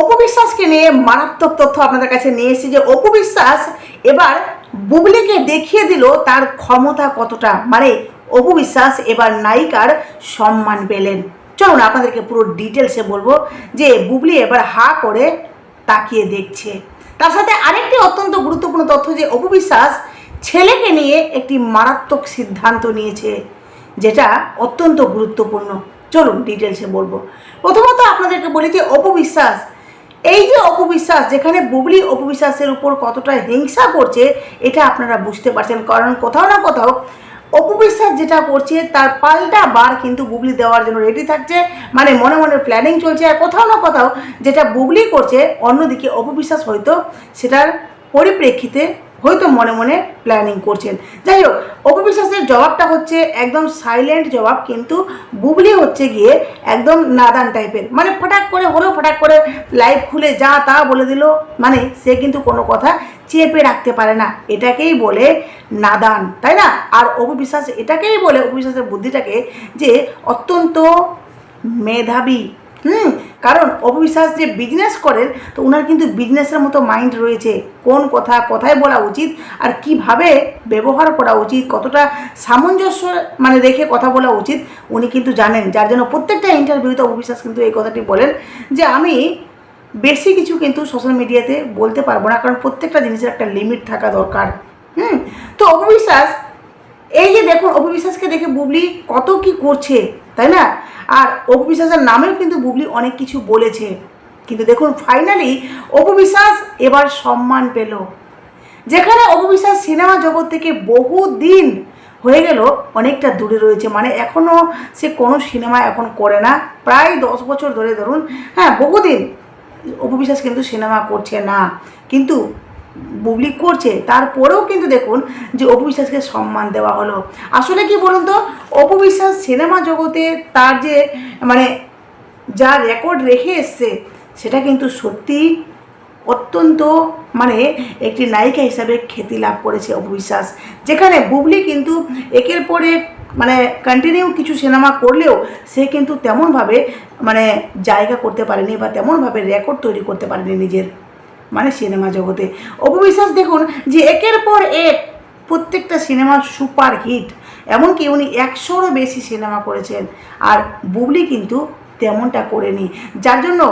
অপবিশ্বাসকে নিয়ে মারাত্মক তথ্য আপনাদের কাছে নিয়ে এসেছি যে অপবিশ্বাস এবার বুবলিকে দেখিয়ে দিল তার ক্ষমতা কতটা। মানে অপবিশ্বাস এবার নায়িকার সম্মান পেলেন। চলুন আপনাদেরকে পুরো ডিটেলসে বলব যে বুবলি এবার হা করে তাকিয়ে দেখছে। তার সাথে আরেকটি অত্যন্ত গুরুত্বপূর্ণ তথ্য যে অপবিশ্বাস ছেলেকে নিয়ে একটি মারাত্মক সিদ্ধান্ত নিয়েছে, যেটা অত্যন্ত গুরুত্বপূর্ণ। চলুন ডিটেলসে বলব। প্রথমত আপনাদেরকে বলি যে অপবিশ্বাস এই যে অপবিশ্বাস, যেখানে বুবলি অপবিশ্বাসের উপর কতটা হিংসা করছে, এটা আপনারা বুঝতে পারছেন। কারণ কোথাও না কোথাও অপবিশ্বাস যেটা করছে, তার পাল্টা বার কিন্তু বুবলি দেওয়ার জন্য রেডি থাকছে। মানে মনে মনে প্ল্যানিং চলছে। আর কোথাও না কোথাও যেটা বুবলি করছে, অন্যদিকে অপবিশ্বাস হয়তো সেটার পরিপ্রেক্ষিতে হয়তো মনে মনে প্ল্যানিং করছেন। যাই হোক অপবিশ্বাসের জবাবটা হচ্ছে একদম সাইলেন্ট জবাব, কিন্তু বুবলি হচ্ছে গিয়ে একদম নাদান টাইপের মানে ফটাক করে হলো, ফটাক করে লাইভ খুলে যা তা বলে দিল মানে সে কিন্তু কোনো কথা চেপে রাখতে পারে না। এটাকেই বলে নাদান, তাই না? আর অপবিশ্বাস এটাকেই বলে, অপবিশ্বাসের বুদ্ধিটাকে যে অত্যন্ত মেধাবী, হুম? কারণ অবিশ্বাস যে বিজনেস করেন, তো ওনার কিন্তু বিজনেসের মতো মাইন্ড রয়েছে। কোন কথা কথায় বলা উচিত আর কীভাবে ব্যবহার করা উচিত, কতটা সামঞ্জস্য মানে রেখে কথা বলা উচিত, উনি কিন্তু জানেন। যার জন্য প্রত্যেকটা ইন্টারভিউতে অবিশ্বাস কিন্তু এই কথাটি বলেন যে, আমি বেশি কিছু কিন্তু সোশ্যাল মিডিয়াতে বলতে পারব না, কারণ প্রত্যেকটা জিনিসের একটা লিমিট থাকা দরকার। হুম? তো অপবিশ্বাস এই যে দেখুন অপবিশ্বাসকে দেখে বুবলি কত কি করছে, তাই না? আর অপবিশ্বাসের নামেও কিন্তু বুবলি অনেক কিছু বলেছে। কিন্তু দেখুন ফাইনালি অপবিশ্বাস এবার সম্মান পেল। যেখানে অপবিশ্বাস সিনেমা জগৎ থেকে বহু দিন হয়ে গেল, অনেকটা দূরে রয়েছে। মানে এখনও সে কোনো সিনেমা এখন করে না। প্রায় দশ বছর ধরে ধরুন হ্যাঁ বহুদিন অপবিশ্বাস কিন্তু সিনেমা করছে না। কিন্তু বুবলি করছে, তারপরেও কিন্তু দেখুন যে অপবিশ্বাসকে সম্মান দেওয়া হলো। আসলে কি বলুন তো? অপবিশ্বাস সিনেমা জগতে তার যে মানে যা রেকর্ড রেখে এসছে, সেটা কিন্তু সত্যি অত্যন্ত মানে একটি নায়িকা হিসাবে খ্যাতি লাভ করেছে অপবিশ্বাস যেখানে বুবলি কিন্তু একের পর মানে কন্টিনিউ কিছু সিনেমা করলেও সে কিন্তু তেমনভাবে মানে জায়গা করতে পারেনি বা তেমনভাবে রেকর্ড তৈরি করতে পারেনি নিজের। মানে সিনেমা জগতে। অপবিশ্বাস দেখুন যে একের পর এক প্রত্যেকটা সিনেমা সুপার হিট, এমনকি উনি একশোরও বেশি সিনেমা করেছেন। আর বুবলি কিন্তু তেমনটা করেনি। যার জন্য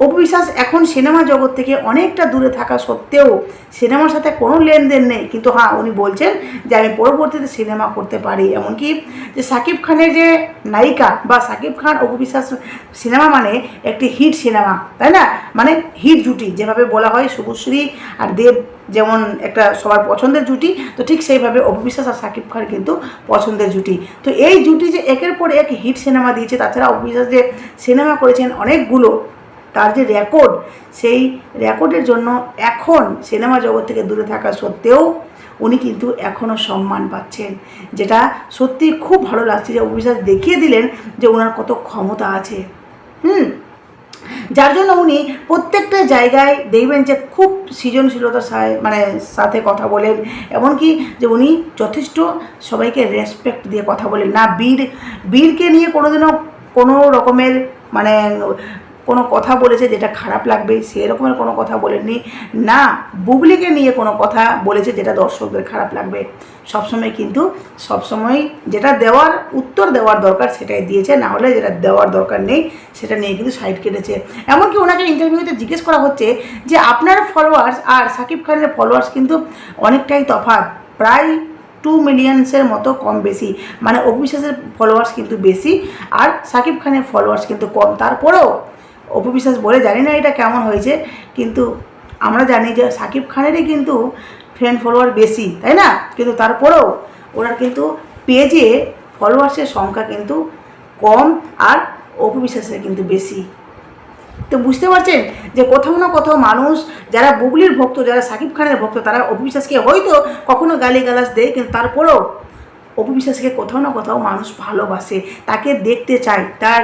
অপবিশ্বাস এখন সিনেমা জগৎ থেকে অনেকটা দূরে থাকা সত্ত্বেও সিনেমার সাথে কোনো লেনদেন নেই। কিন্তু হ্যাঁ উনি বলছেন যে আমি পরবর্তীতে সিনেমা করতে পারি। এমনকি যে সাকিব খানের যে নায়িকা বা সাকিব খান অপবিশ্বাস সিনেমা মানে একটি হিট সিনেমা, তাই না? মানে হিট জুটি, যেভাবে বলা হয় শুভশ্রী আর দেব যেমন একটা সবার পছন্দের জুটি, তো ঠিক সেইভাবে অপবিশ্বাস আর সাকিব খান কিন্তু পছন্দের জুটি। তো এই জুটি যে একের পর এক হিট সিনেমা দিয়েছে, তাছাড়া অপবিশ্বাস যে সিনেমা করেছেন অনেকগুলো তার যে রেকর্ড সেই রেকর্ডের জন্য এখন সিনেমা জগৎ থেকে দূরে থাকা সত্ত্বেও উনি কিন্তু এখনও সম্মান পাচ্ছেন। যেটা সত্যি খুব ভালো লাগছে যে অভিশ্বাস দেখিয়ে দিলেন যে ওনার কত ক্ষমতা আছে। হুম? যার জন্য উনি প্রত্যেকটা জায়গায় দেখবেন যে খুব সৃজনশীলতার মানে সাথে কথা বলেন। এমনকি যে উনি যথেষ্ট সবাইকে রেসপেক্ট দিয়ে কথা বলেন। না, বীর, বীরকে নিয়ে কোনোদিনও কোনো রকমের মানে কোনো কথা বলেছে যেটা খারাপ লাগবে, সেরকমের কোনো কথা বলেননি। না, বুবলিকে নিয়ে কোনো কথা বলেছে যেটা দর্শকদের খারাপ লাগবে। সবসময় কিন্তু, সবসময় যেটা দেওয়ার, উত্তর দেওয়ার দরকার সেটাই দিয়েছে, না হলে যেটা দেওয়ার দরকার নেই, সেটা নিয়ে কিন্তু সাইড কেটেছে। এমনকি ওনাকে ইন্টারভিউতে জিজ্ঞেস করা হচ্ছে যে আপনার ফলোয়ার্স আর সাকিব খানের ফলোয়ার্স কিন্তু অনেকটাই তফাৎ, প্রায় টু মিলিয়ন্সের মতো কম বেশি। মানে অপবিশ্বাসের ফলোয়ার্স কিন্তু বেশি, আর সাকিব খানের ফলোয়ার্স কিন্তু কম। তারপরেও অপবিশ্বাস বলে, জানি না এটা কেমন হয়েছে, কিন্তু আমরা জানি যে সাকিব খানেরই কিন্তু ফ্রেন্ড ফলোয়ার বেশি, তাই না? কিন্তু তারপরেও ওনার কিন্তু পেজে ফলোয়ার্সের সংখ্যা কিন্তু কম আর অপবিশ্বাসের কিন্তু বেশি। তো বুঝতে পারছেন যে কোথাও না কোথাও মানুষ, যারা বুবলির ভক্ত, যারা সাকিব খানের ভক্ত, তারা অপবিশ্বাসকে হয়তো কখনো গালি গালাজ দেয়, কিন্তু তারপরেও অপবিশ্বাসকে কোথাও না কোথাও মানুষ ভালোবাসে, তাকে দেখতে চায়, তার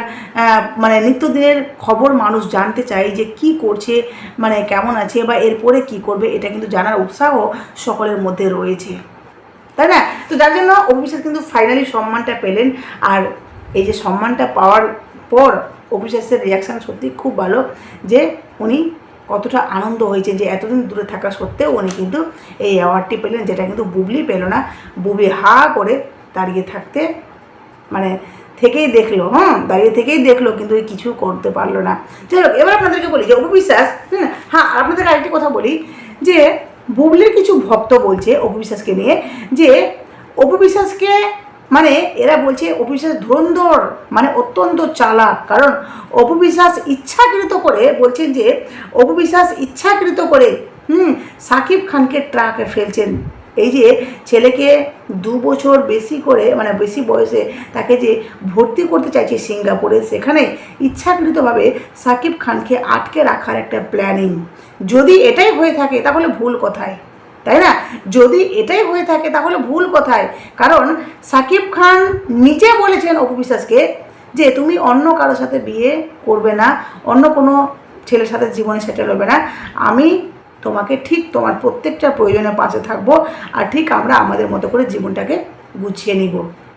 মানে নিত্যদিনের খবর মানুষ জানতে চায় যে কি করছে মানে কেমন আছে বা এরপরে কি করবে, এটা কিন্তু জানার উৎসাহ সকলের মধ্যে রয়েছে। তাই না? তো যার জন্য অভিশ্বাস কিন্তু ফাইনালি সম্মানটা পেলেন আর এই যে সম্মানটা পাওয়ার পর অফিসার্সের রিয়াকশান সত্যি খুব ভালো যে উনি কতটা আনন্দ হয়েছে যে এতদিন দূরে থাকা সত্ত্বেও উনি কিন্তু এই অ্যাওয়ার্ডটি পেলেন, যেটা কিন্তু বুবলি পেল না। বুবলি হা করে দাঁড়িয়ে থাকতে মানে থেকেই দেখল হ্যাঁ দাঁড়িয়ে থেকেই দেখল, কিন্তু ওই কিছু করতে পারল না। যাই হোক, এবার আপনাদেরকে বলি যে অপবিশ্বাস হ্যাঁ হ্যাঁ আপনাদেরকে আরেকটি কথা বলি যে বুবলির কিছু ভক্ত বলছে অপবিশ্বাসকে নিয়ে যে অপবিশ্বাসকে মানে এরা বলছে অপবিশ্বাস ধুরন্ধর মানে অত্যন্ত চালাক। কারণ অপবিশ্বাস ইচ্ছাকৃত করে বলছেন যে, অপবিশ্বাস ইচ্ছাকৃত করে, হুম, সাকিব খানকে ট্রাকে ফেলছেন। এই যে ছেলেকে দু বছর বেশি করে মানে বেশি বয়সে তাকে যে ভর্তি করতে চাইছে সিঙ্গাপুরে, সেখানে ইচ্ছাকৃতভাবে সাকিব খানকে আটকে রাখার একটা প্ল্যানিং যদি এটাই হয়ে থাকে, তাহলে ভুল কোথায়। তাই না? যদি এটাই হয়ে থাকে তাহলে ভুল কোথায়? কারণ সাকিব খান নিজে বলেছেন অপু বিশ্বাসকে যে তুমি অন্য কারোর সাথে বিয়ে করবে না, অন্য কোনো ছেলের সাথে জীবনে সেটেল হবে না। আমি তোমাকে ঠিক তোমার প্রত্যেকটা প্রয়োজনে পাশে থাকব আর ঠিক আমরা আমাদের মতো করে জীবনটাকে গুছিয়ে নিব।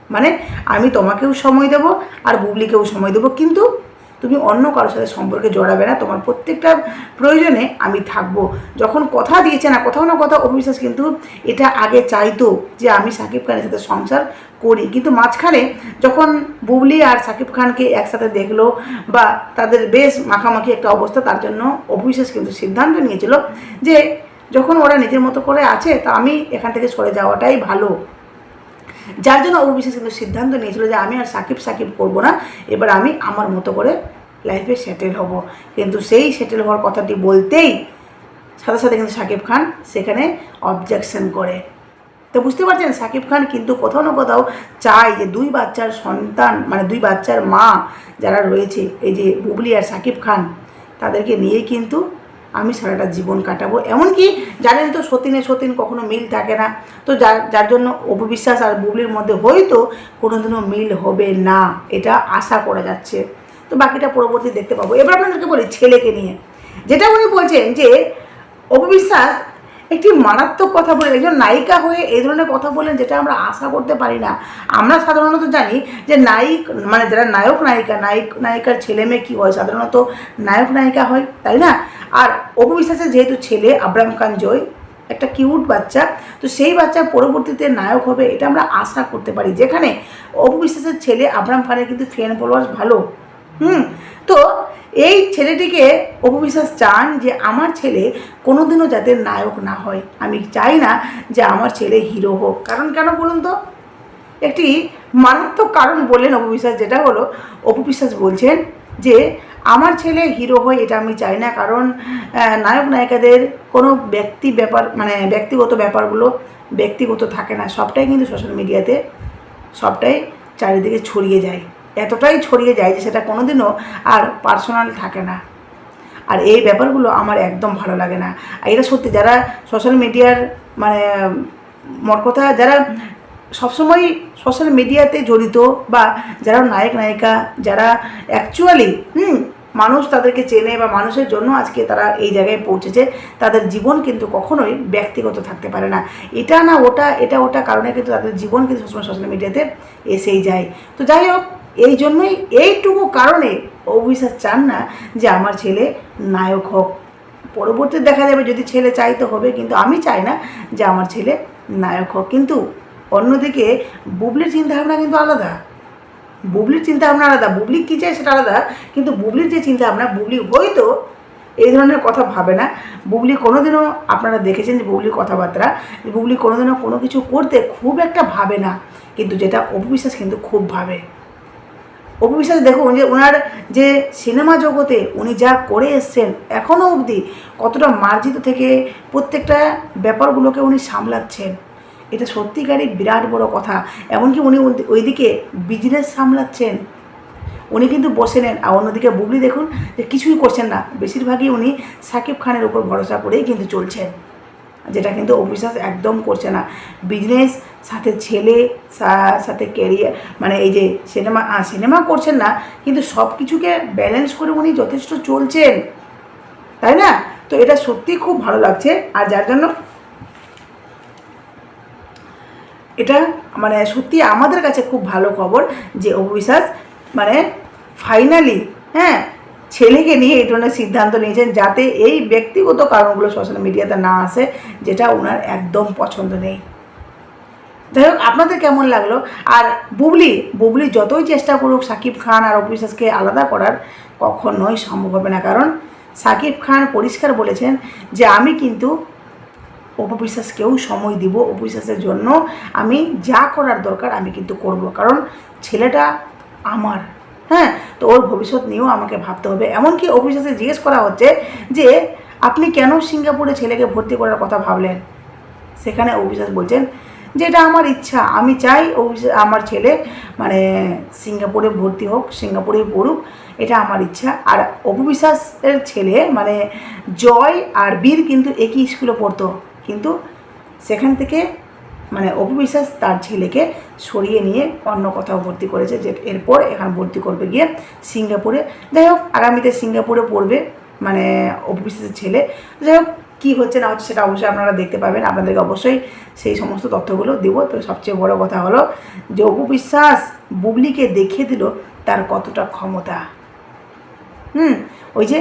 মানে আমি তোমাকেও সময় দেবো আর বুবলিকেও সময় দেবো। কিন্তু তুমি অন্য কারোর সাথে সম্পর্কে জড়াবে না, তোমার প্রত্যেকটা প্রয়োজনে আমি থাকব। যখন কথা দিয়েছে না, কোথাও না কোথাও অবিশ্বাস কিন্তু এটা আগে চাইতো যে আমি সাকিব খানের সাথে সংসার করি। কিন্তু মাঝখানে যখন বুবলি আর সাকিব খানকে একসাথে দেখল বা তাদের বেশ মাখামাখি একটা অবস্থা, তার জন্য অবিশ্বাস কিন্তু সিদ্ধান্ত নিয়েছিল যে যখন ওরা নিজের মতো করে আছে, তা আমি এখান থেকে সরে যাওয়াটাই ভালো। যার জন্য অবিশ্বাস কিন্তু সিদ্ধান্ত নিয়েছিল যে আমি আর সাকিব সাকিব করব না, এবার আমি আমার মতো করে লাইফে সেটেল হব। কিন্তু সেই সেটেল হওয়ার কথাটি বলতেই সাথে সাথে কিন্তু সাকিব খান সেখানে অবজেকশন করে। তো বুঝতে পারছেন, সাকিব খান কিন্তু কোথাও না কোথাও চায় যে দুই বাচ্চার সন্তান মানে দুই বাচ্চার মা যারা রয়েছে, এই যে বুবলি আর সাকিব খান, তাদেরকে নিয়ে কিন্তু আমি সারাটা জীবন কাটাবো। এমনকি জানেন তো সতীনে সতীন কখনো মিল থাকে না। তো যার যার জন্য অপবিশ্বাস আর বুবলির মধ্যে হয়তো কোনোদিনও মিল হবে না। এটা আশা করা যাচ্ছে। তো বাকিটা পরবর্তী দেখতে পাবো। এবার আপনাদেরকে বলি ছেলেকে নিয়ে। যেটা উনি বলছেন যে অপবিশ্বাস একটি মারাত্মক কথা বলেন, একজন নায়িকা হয়ে এই ধরনের কথা বলেন যেটা আমরা আশা করতে পারি না। আমরা সাধারণত জানি যে নায়িক মানে যারা নায়ক নায়িকা, নায়ক, নায়িকার ছেলে মেয়ে কী হয়? সাধারণত নায়ক নায়িকা হয়, তাই না? আর অপবিশ্বাসের যেহেতু ছেলে আব্রাম খান জয়, একটা কিউট বাচ্চা, তো সেই বাচ্চা পরবর্তীতে নায়ক হবে এটা আমরা আশা করতে পারি। যেখানে অপবিশ্বাসের ছেলে আব্রাম খানের কিন্তু ফ্যান ফলোয়ার্স ভালো। হুম, তো এই ছেলেটিকে অপবিশ্বাস চান যে আমার ছেলে কোনোদিনও যাতে নায়ক না হয়। আমি চাই না যে আমার ছেলে হিরো হোক। কারণ কেন বলুন তো? একটি মারাত্মক কারণ বললেন অপবিশ্বাস, যেটা হলো অপবিশ্বাস বলছেন যে আমার ছেলে হিরো হয়, এটা আমি চাই না। কারণ নায়ক নায়িকাদের কোনো ব্যক্তি ব্যাপার মানে ব্যক্তিগত ব্যাপারগুলো ব্যক্তিগত থাকে না। সবটাই কিন্তু সোশ্যাল মিডিয়াতে সবটাই চারিদিকে ছড়িয়ে যায়। এতটাই ছড়িয়ে যায় যে সেটা কোনোদিনও আর পার্সোনাল থাকে না। আর এই ব্যাপারগুলো আমার একদম ভালো লাগে না। আর এটা সত্যি, যারা সোশ্যাল মিডিয়ার মানে মোট কথা যারা সবসময় সোশ্যাল মিডিয়াতে জড়িত বা যারা নায়ক, নায়িকা, যারা অ্যাকচুয়ালি হুম, মানুষ তাদেরকে চেনে বা মানুষের জন্য আজকে তারা এই জায়গায় পৌঁছেছে, তাদের জীবন কিন্তু কখনোই ব্যক্তিগত থাকতে পারে না। এটা না, ওটা, এটা, ওটা কারণে কিন্তু তাদের জীবন কিন্তু সবসময় সোশ্যাল মিডিয়াতে এসেই যায়। তো যাই হোক এই জন্যই এইটুকু কারণে অবিশ্বাস চান না যে আমার ছেলে নায়ক হোক। পরবর্তী দেখা যাবে যদি ছেলে চাই তো হবে, কিন্তু আমি চাই না যে আমার ছেলে নায়ক হোক। কিন্তু অন্যদিকে বুবলির চিন্তাভাবনা কিন্তু আলাদা। বুবলির চিন্তাভাবনা আলাদা। বুবলি কী চায় সেটা আলাদা। কিন্তু বুবলির যে চিন্তাভাবনা, বুবলি হয়তো এই ধরনের কথা ভাবে না। বুবলি কোনোদিনও আপনারা দেখেছেন যে বুবলির কথাবার্তা বুবলি কোনোদিনও কোনো কিছু করতে খুব একটা ভাবে না। কিন্তু যেটা অপবিশ্বাস কিন্তু খুব ভাবে। অপবিশ্বাস দেখুন যে ওনার যে সিনেমা জগতে উনি যা করে এসছেন এখনও অবধি কতটা মার্জিত থেকে প্রত্যেকটা ব্যাপারগুলোকে উনি সামলাচ্ছেন। এটা সত্যিকারই বিরাট বড় কথা। এমনকি উনি ওইদিকে বিজনেস সামলাচ্ছেন। উনি কিন্তু বসে নেন। আর অন্যদিকে বুবলি দেখুন যে কিছুই করছেন না। বেশিরভাগই উনি সাকিব খানের উপর ভরসা করেই কিন্তু চলছেন। যেটা কিন্তু অবিশ্বাস একদম করছে না। বিজনেস সাথে ছেলে সাথে ক্যারিয়ার মানে এই যে সিনেমা সিনেমা করছেন না, কিন্তু সব কিছুকে ব্যালেন্স করে উনি যথেষ্ট চলছেন। তাই না? তো এটা সত্যি খুব ভালো লাগছে। আর যার জন্য এটা মানে সত্যি আমাদের কাছে খুব ভালো খবর যে অবিশ্বাস মানে ফাইনালি হ্যাঁ ছেলেকে নিয়ে এই ধরনের সিদ্ধান্ত নিয়েছেন যাতে এই ব্যক্তিগত কারণগুলো সোশ্যাল মিডিয়াতে না আসে, যেটা ওনার একদম পছন্দ নেই। যাই হোক, আপনাদের কেমন লাগল? আর বুবলি বুবলি যতই চেষ্টা করুক সাকিব খান আর অফিসাসকে আলাদা করার কখনোই সম্ভব হবে না। কারণ সাকিব খান পরিষ্কার বলেছেন যে, আমি কিন্তু অপবিশ্বাসকেও সময় দিব অপবিশ্বাসের জন্য। আমি যা করার দরকার, আমি কিন্তু করব। কারণ ছেলেটা আমার হ্যাঁ? তো ওর ভবিষ্যৎ নিয়েও আমাকে ভাবতে হবে। এমনকি অফিসাসে জিজ্ঞেস করা হচ্ছে যে, আপনি কেন সিঙ্গাপুরে ছেলেকে ভর্তি করার কথা ভাবলেন? সেখানে অভিশ্বাস বলছেন যে এটা আমার ইচ্ছা। আমি চাই অভিশ্বাস আমার ছেলে মানে সিঙ্গাপুরে ভর্তি হোক সিঙ্গাপুরে পড়ুক। এটা আমার ইচ্ছা। আর অপবিশ্বাসের ছেলে মানে জয় আর বীর কিন্তু একই স্কুলে পড়তো। কিন্তু সেখান থেকে মানে অপবিশ্বাস তার ছেলেকে সরিয়ে নিয়ে অন্য কোথাও ভর্তি করেছে যে এরপর এখানে ভর্তি করবে গিয়ে সিঙ্গাপুরে। যাই হোক, আগামীতে সিঙ্গাপুরে পড়বে মানে অপবিশ্বাসের ছেলে। যাই হোক, কী হচ্ছে না হচ্ছে সেটা অবশ্যই আপনারা দেখতে পাবেন। আপনাদেরকে অবশ্যই সেই সমস্ত তথ্যগুলো দেবো। তো সবচেয়ে বড় কথা হলো যে অপবিশ্বাস বুবলিকে দেখিয়ে দিল তার কতটা ক্ষমতা। হুম, ওই যে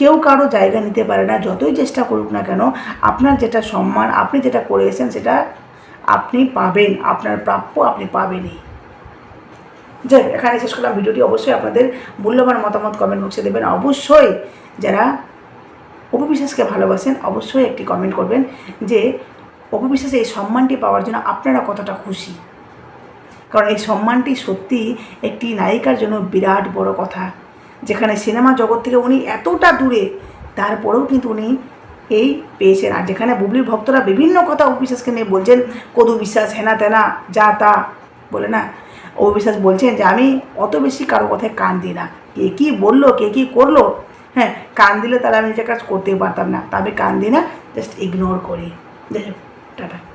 কেউ কারও জায়গা নিতে পারে না, যতই চেষ্টা করুক না কেন, আপনার যেটা সম্মান, আপনি যেটা করে এসেছেন সেটা আপনি পাবেন, আপনার প্রাপ্য আপনি পাবেনই। যাই এখানে শেষ করলাম। ভিডিওটি অবশ্যই আপনাদের মূল্যবান মতামত কমেন্ট বক্সে দেবেন। অবশ্যই যারা অপবিশ্বাসকে ভালোবাসেন, অবশ্যই একটি কমেন্ট করবেন যে অপবিশ্বাসে এই সম্মানটি পাওয়ার জন্য আপনারা কতটা খুশি। কারণ এই সম্মানটি সত্যি একটি নায়িকার জন্য বিরাট বড় কথা। যেখানে সিনেমা জগৎ থেকে উনি এতটা দূরে, তারপরেও কিন্তু উনি এই পেয়েছেন। আর যেখানে বুবলির ভক্তরা বিভিন্ন কথা অবিশ্বাসকে নিয়ে বলছেন, কদু বিশ্বাস, হেনা তেনা, যা তা, বলে না? অবিশ্বাস বলছেন যে, আমি অত বেশি কারও কথায় কান দিই না। কে কী বলল, কে কী করল হ্যাঁ কান দিলে তাহলে আমি নিজের কাজ করতেই পারতাম না। তবে কান দিই না জাস্ট ইগনোর করি। দেখো টাটা।